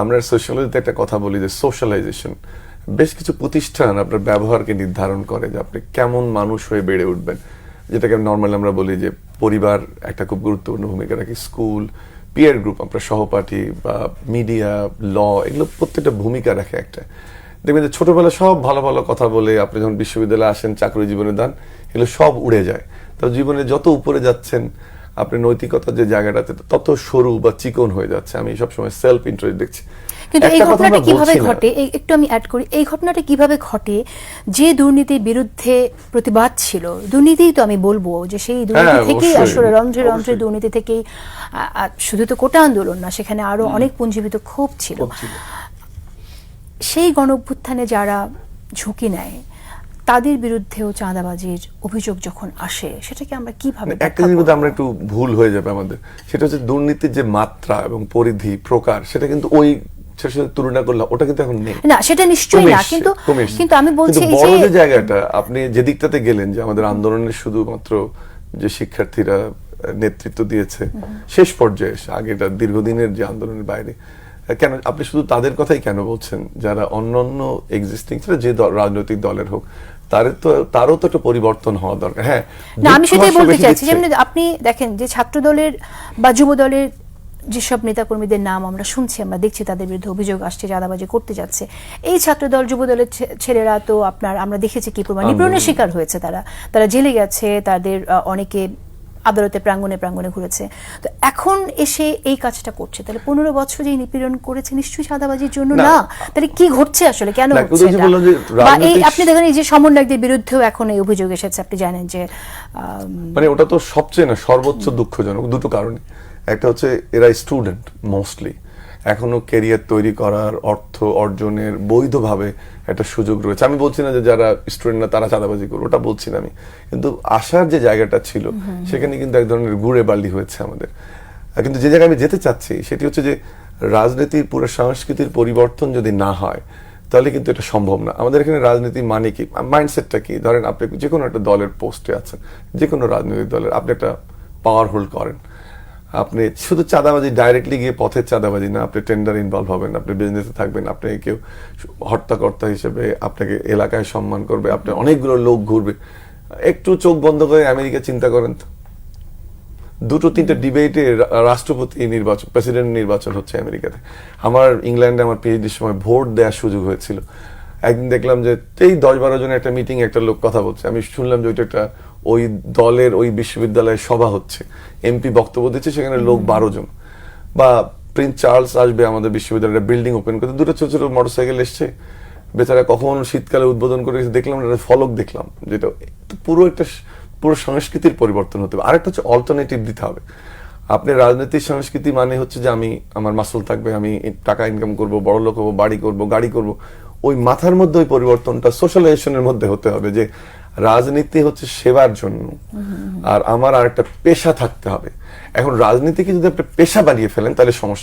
আমরা সোশ্যালজিতে একটা কথা বলি যে সোশ্যালাইজেশন বেশ কিছু প্রতিষ্ঠান আপনার ব্যবহারকে নির্ধারণ করে যে আপনি কেমন মানুষ হয়ে বেড়ে উঠবেন। যেটাকে নর্মালি আমরা বলি যে পরিবার একটা খুব গুরুত্বপূর্ণ ভূমিকা রাখে। স্কুল পিয়ার গ্রুপ আপনার সহপাঠী বা মিডিয়া ল এগুলো প্রত্যেকটা ভূমিকা রাখে একটা। দেখবেন যে ছোটবেলায় সব ভালো ভালো কথা বলে আপনি যখন বিশ্ববিদ্যালয়ে আসেন, চাকরি জীবনে দান, এগুলো সব উড়ে যায়। তো জীবনে যত উপরে যাচ্ছেন আপনি নৈতিকতার যে জায়গাটাতে তত সরু বা চিকন হয়ে যাচ্ছে। আমি সবসময় সেলফ ইন্টারেস্ট দেখছি। কিন্তু এই ঘটনাটা কীভাবে ঘটে? একটু আমি অ্যাড করি। এই ঘটনাটা কীভাবে ঘটে? যে দুর্নীতির বিরুদ্ধে প্রতিবাদ ছিল দুর্নীতিই তো আমি বলব যে সেই দুর্নীতি হ্যাঁ, থেকেই আসলে রন্ধ্রে রন্ধ্রে। দুর্নীতি থেকেই শুধু তো কোটা আন্দোলন না সেখানে আরও অনেক পুঞ্জীবিত ক্ষোভ ছিল। সেই গণ যারা ঝুঁকি নেয় তাদের বিরুদ্ধেও চাঁদাবাজির অভিযোগ যখন আসে সেটাকে আমরা কীভাবে মানে একটা জিনিস? আমরা একটু ভুল হয়ে যাবে আমাদের। সেটা হচ্ছে দুর্নীতির যে মাত্রা এবং পরিধি প্রকার সেটা কিন্তু ওই সেটার সাথে তুলনা করলে ওটা কিন্তু এখন নেই। না সেটা নিশ্চয়ই না কিন্তু কিন্তু আমি বলছি এই বড় যে জায়গাটা আপনি যে দিকটাতে গেলেন যে আমাদের আন্দোলনের শুধুমাত্র যে শিক্ষার্থীরা নেতৃত্ব দিয়েছে শেষ পর্যায়ে আগেটা দীর্ঘদিনের যে আন্দোলনের বাইরে কেন আপনি শুধু তাদের কথাই কেন বলছেন? যারা অন্যান্য এক্সিস্টিং যে রাজনৈতিক দলের হোক তো তারও তো একটা পরিবর্তন হওয়া দরকার। হ্যাঁ না আমি সেটাই বলতে চাইছি যেমন আপনি দেখেন যে ছাত্র দলের বা যুব দলের যেসব নেতাকর্মীদের নাম আমরা শুনছি আমরা দেখছি তাদের বিরুদ্ধে অভিযোগ আসছে চাঁদাবাজি করতে যাচ্ছে। এই ছাত্র দল যুব দলের ছে- ছেলেরা তো আপনার আমরা দেখেছি কি পরিমাণ নিপীড়নের শিকার হয়েছে তারা। তারা জেলে গেছে তাদের অনেকে আদালতে প্রাঙ্গণে প্রাঙ্গণে ঘুরেছে। তো এখন এসে এই কাজটা করছে। তাহলে পনেরো বছর যে নিপীড়ন করেছে নিশ্চয়ই সাদাবাজির জন্য না। তাহলে কি ঘটছে আসলে? কেন হচ্ছে বা এই আপনি দেখেন এই যে সমন্বয়কদের বিরুদ্ধেও এখন এই অভিযোগ এসেছে। আপনি জানেন যে মানে ওটা তো সবচেয়ে না সর্বোচ্চ দুঃখজনক। দুটো কারণে একটা হচ্ছে এরা স্টুডেন্ট মোস্টলি এখনও ক্যারিয়ার তৈরি করার অর্থ অর্জনের বৈধভাবে একটা সুযোগ রয়েছে। আমি বলছি না যে যারা স্টুডেন্ট না তারা চাঁদাবাজি করবে ওটা বলছি না আমি। কিন্তু আসার যে জায়গাটা ছিল সেখানে কিন্তু এক ধরনের গুড়ে বালি হয়েছে আমাদের। কিন্তু যে জায়গায় আমি যেতে চাচ্ছি সেটি হচ্ছে যে রাজনীতির পুরো সংস্কৃতির পরিবর্তন যদি না হয় তাহলে কিন্তু এটা সম্ভব না। আমাদের এখানে রাজনীতি মানে কি? মাইন্ডসেটটা কি? ধরেন আপনি যে কোনো একটা দলের পোস্টে আছেন যে কোনো রাজনৈতিক দলের আপনি একটা পাওয়ার হোল্ড করেন। আপনি শুধু চাঁদাবাজি ডাইরেক্টলি গিয়ে পথের চাঁদাবাজি না, আপনি টেন্ডার ইনভলভ হবেন, আপনি বিজনেসে থাকবেন আপনাকে কেউ হর্তাকর্তা হিসেবে আপনাকে এলাকায় সম্মান করবে, আপনি অনেকগুলো লোক ঘুরবে। একটু চোখ বন্ধ করে আমেরিকা চিন্তা করেন তো। দুটো তিনটে ডিবেটে রাষ্ট্রপতি নির্বাচন প্রেসিডেন্ট নির্বাচন হচ্ছে আমেরিকাতে। আমার ইংল্যান্ডে আমার পিএইচডির সময় ভোট দেওয়ার সুযোগ হয়েছিল। একদিন দেখলাম যে এই দশ বারো জনের একটা মিটিং একটা লোক কথা বলছে। আমি শুনলাম যে ওইটা একটা ওই দলের ওই বিশ্ববিদ্যালয়ে সভা হচ্ছে। এমপি বক্তব্য দিচ্ছে সেখানে লোক বারো জন। বা প্রিন্স চার্লস আসবে আমাদের বিশ্ববিদ্যালয়ের বিল্ডিং ওপেন করতে। দুটো ছোট ছোট মোটরসাইকেল এসছে। বেচারা কখন শীতকালে উদ্বোধন করে দেখলাম একটা ফলক দেখলাম যেটা পুরো একটা পুরো সংস্কৃতির পরিবর্তন হতে হবে আরেকটা হচ্ছে অল্টারনেটিভ দিতে হবে। আপনি রাজনৈতিক সংস্কৃতি মানে হচ্ছে যে আমি আমার মাসল থাকবে আমি টাকা ইনকাম করব বড় লোক হব বাড়ি করব গাড়ি করব। ওই মাথার মধ্যে ওই পরিবর্তনটা সোশ্যালাইজেশনের মধ্যে হতে হবে যে রাজনীতি হচ্ছে সেবার জন্য। আর আমার আর একটা পেশা থাকতে হবে। এখন রাজনীতিকে যদি আপনি পেশা বানিয়ে ফেলেন তাহলে সমস্যা